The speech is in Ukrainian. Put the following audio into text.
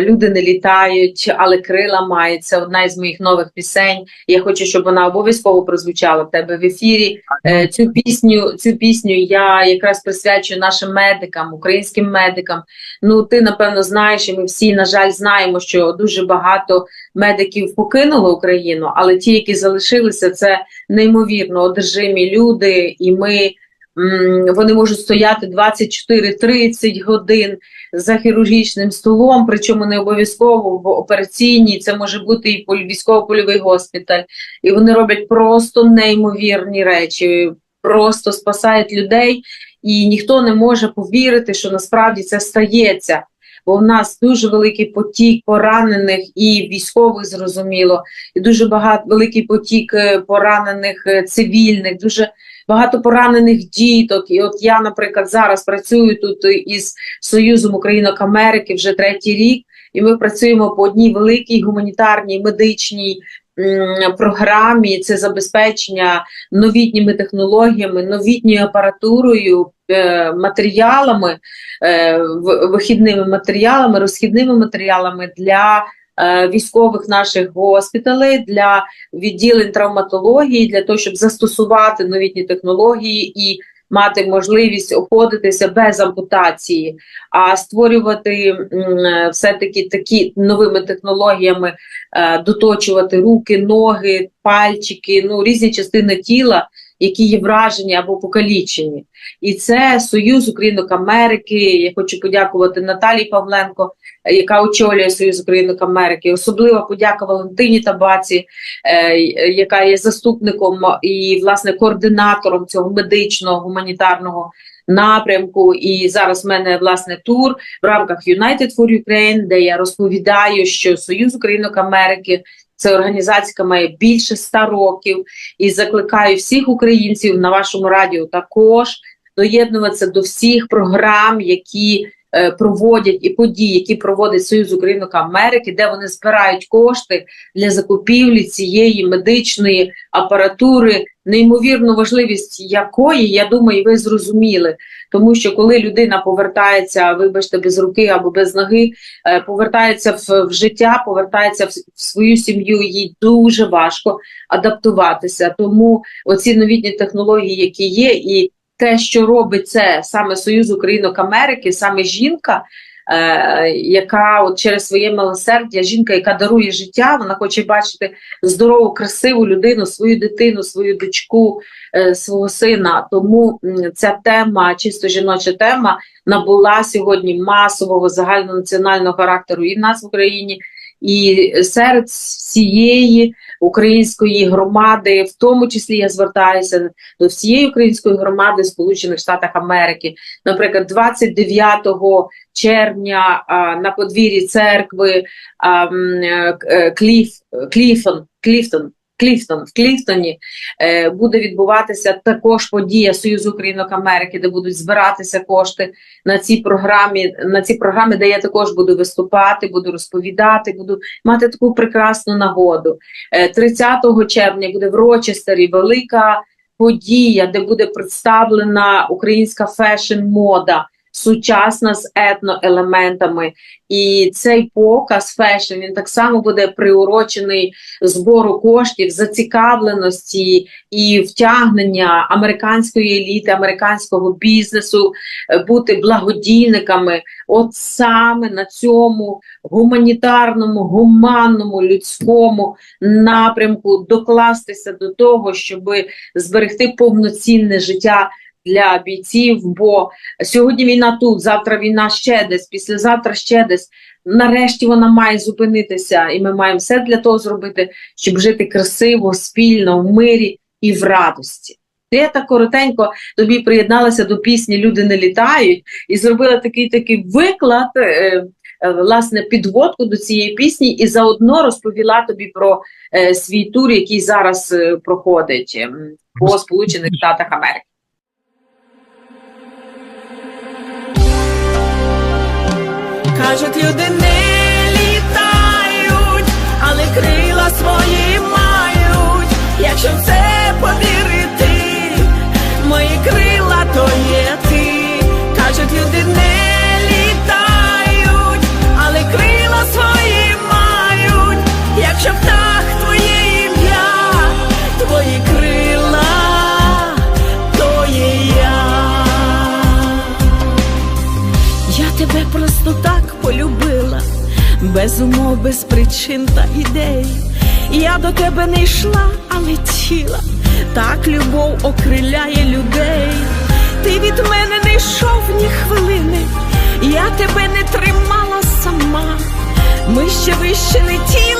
Люди не літають, але крила мають. Це одна із моїх нових пісень. Я хочу, щоб вона обов'язково прозвучала в тебе в ефірі. Е, Цю пісню, цю пісню я якраз присвячую нашим медикам, українським медикам. Ну, ти напевно знаєш, і ми всі, на жаль, знаємо, що дуже багато медиків покинули Україну, але ті, які залишилися, це неймовірно одержимі люди, і ми. Вони можуть стояти 24-30 годин за хірургічним столом, причому не обов'язково в операційній, це може бути і поль- військово-польовий госпіталь. І вони роблять просто неймовірні речі, просто спасають людей, і ніхто не може повірити, що насправді це стається. Бо в нас дуже великий потік поранених і військових, зрозуміло, і дуже багато великий потік е, поранених е, цивільних, дуже багато поранених діток. І от я, наприклад, зараз працюю тут із Союзом Українок Америки вже третій рік, і ми працюємо по одній великій гуманітарній медичній програмі. Це забезпечення новітніми технологіями, новітньою апаратурою, е, матеріалами, е, вихідними матеріалами, розхідними матеріалами для. Е, Військових наших госпіталей для відділень травматології для того, щоб застосувати новітні технології і мати можливість обходитися без ампутації, а створювати все-таки такі новими технологіями, е, доточувати руки, ноги, пальчики, ну різні частини тіла, які є вражені або покалічені. І це Союз Українок Америки. Я хочу подякувати Наталії Павленко, яка очолює Союз Українок Америки. Особлива подяка Валентині Табаці, е, яка є заступником і власне координатором цього медичного гуманітарного напрямку. І зараз в мене власне тур в рамках United for Ukraine, де я розповідаю, що Союз Українок Америки. Це організація, має більше ста років, і закликаю всіх українців на вашому радіо також доєднуватися до всіх програм, які проводять і подій, які проводить Союз Українок Америки, де вони збирають кошти для закупівлі цієї медичної апаратури, неймовірну важливість якої, я думаю, ви зрозуміли. Тому що коли людина повертається, вибачте, без руки або без ноги, е, повертається в, в життя, повертається в, в свою сім'ю, їй дуже важко адаптуватися. Тому оці новітні технології, які є, і те, що робить це саме Союз Українок Америки, саме жінка, е, яка от через своє милосердя, жінка, яка дарує життя, вона хоче бачити здорову, красиву людину, свою дитину, свою дочку, е, свого сина. Тому ця тема, чисто жіноча тема, набула сьогодні масового загальнонаціонального характеру і в нас в Україні. І серед всієї української громади, в тому числі я звертаюся до всієї української громади Сполучених Штатах Америки. Наприклад, 29 червня а, на подвір'ї церкви а, е, Кліф, Кліфон, Кліфтон. Кліфтон в Кліфтоні е, буде відбуватися також подія Союзу Українок Америки, де будуть збиратися кошти на цій програмі, на ці програми, де я також буду виступати, буду розповідати, буду мати таку прекрасну нагоду. Е, 30 червня буде в Рочестері велика подія, де буде представлена українська фешн-мода, сучасна з етноелементами. І цей показ фешн він так само буде приурочений збору коштів, зацікавленості і втягнення американської еліти, американського бізнесу, е, бути благодійниками. От саме на цьому гуманітарному, гуманному, людському напрямку докластися до того, щоб зберегти повноцінне життя для бійців. Бо сьогодні війна тут, завтра війна ще десь, післязавтра ще десь. Нарешті вона має зупинитися, і ми маємо все для того зробити, щоб жити красиво, спільно, в мирі і в радості. Я так коротенько тобі приєдналася до пісні Люди не літають і зробила такий такий виклад, е, е, власне, підводку до цієї пісні, і заодно розповіла тобі про е, свій тур, який зараз е, проходить ем, по Сполучених Штатах Америки. Кажуть, люди не без умов, без причин та ідей. Я до тебе не йшла, а летіла, так любов окриляє людей. Ти від мене не йшов ні хвилини, я тебе не тримала сама. Ми ще вище не ті